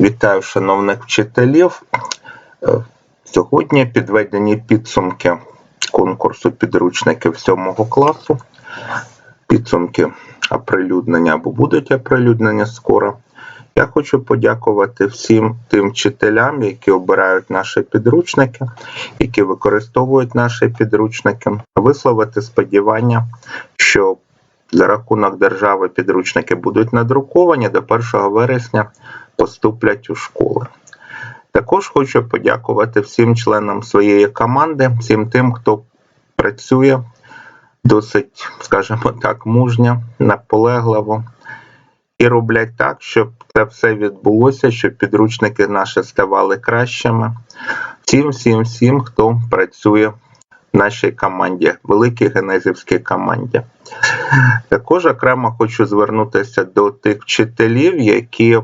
Вітаю шановних вчителів. Е, Сьогодні підведені підсумки конкурсу підручників 7 класу. Підсумки оприлюднення або будуть оприлюднені скоро. Я хочу подякувати всім тим вчителям, які обирають наші підручники, які використовують наші підручники, висловити сподівання, що за рахунок держави підручники будуть надруковані до 1 вересня поступлять у школи. Також хочу подякувати всім членам своєї команди, всім тим, хто працює досить, скажімо так, мужньо, наполегливо і роблять так, щоб це все відбулося, щоб підручники наші ставали кращими. Всім, всім, всім, хто працює в нашій команді, великій генезівській команді. Також окремо хочу звернутися до тих вчителів, які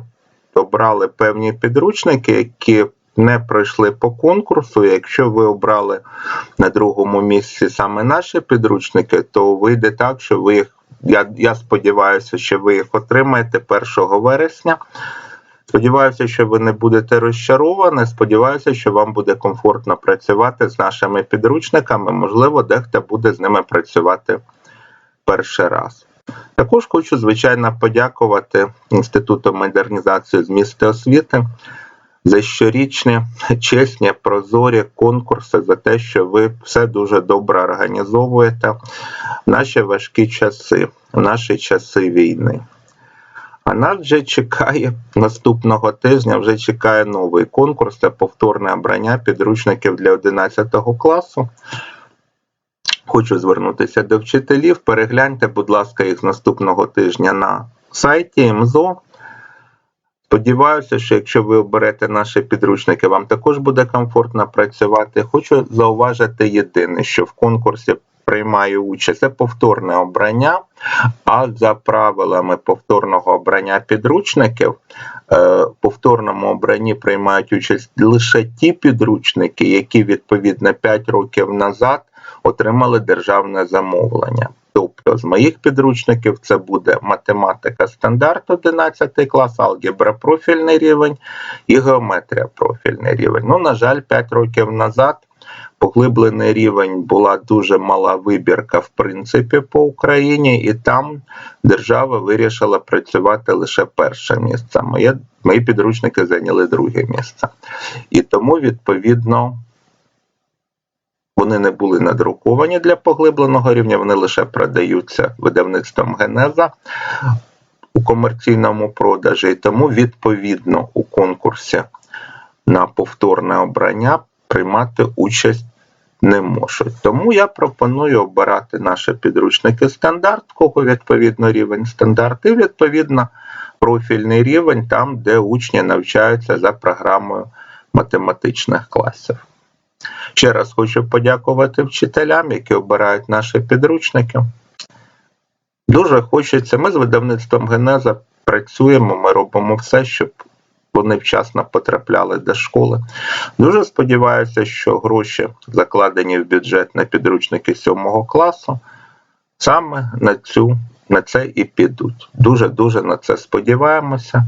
обрали певні підручники, які не пройшли по конкурсу. Якщо ви обрали на другому місці саме наші підручники, то вийде так, що ви їх. Я, я сподіваюся, що ви їх отримаєте 1 вересня. Сподіваюся, що ви не будете розчаровані. Сподіваюся, що вам буде комфортно працювати з нашими підручниками. Можливо, дехто буде з ними працювати перший раз. Також хочу, звичайно, подякувати Інституту модернізації змісту освіти за щорічні чесні, прозорі конкурси, за те, що ви все дуже добре організовуєте в наші важкі часи, в наші часи війни. А нас вже чекає наступного тижня, вже чекає новий конкурс, це повторне обрання підручників для 11 класу. Хочу звернутися до вчителів. Перегляньте, будь ласка, їх наступного тижня на сайті МЗО. Сподіваюся, що якщо ви оберете наші підручники, вам також буде комфортно працювати. Хочу зауважити єдине, що в конкурсі приймає участь це повторне обрання, а за правилами повторного обрання підручників, е, в повторному обранні приймають участь лише ті підручники, які відповідно 5 років назад отримали державне замовлення. Тобто з моїх підручників це буде математика стандарт 11 клас, алгебра профільний рівень і геометрія профільний рівень. Ну, на жаль, 5 років назад поглиблений рівень була дуже мала вибірка в принципі по Україні, і там держава вирішила працювати лише перше місце. Моє, мої підручники зайняли друге місце. І тому, відповідно, вони не були надруковані для поглибленого рівня, вони лише продаються видавництвом Генеза у комерційному продажі, і тому відповідно у конкурсі на повторне обрання приймати участь не можуть. Тому я пропоную обирати наші підручники стандарт, кого відповідно рівень стандарт, і відповідно профільний рівень там, де учні навчаються за програмою математичних класів. Ще раз хочу подякувати вчителям, які обирають наші підручники. Дуже хочеться. Ми з видавництвом Генеза працюємо, ми робимо все, щоб вони вчасно потрапляли до школи. Дуже сподіваюся, що гроші, закладені в бюджет на підручники 7 класу, саме на цю, на це і підуть. Дуже-дуже на це сподіваємося.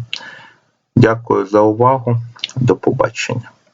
Дякую за увагу. До побачення.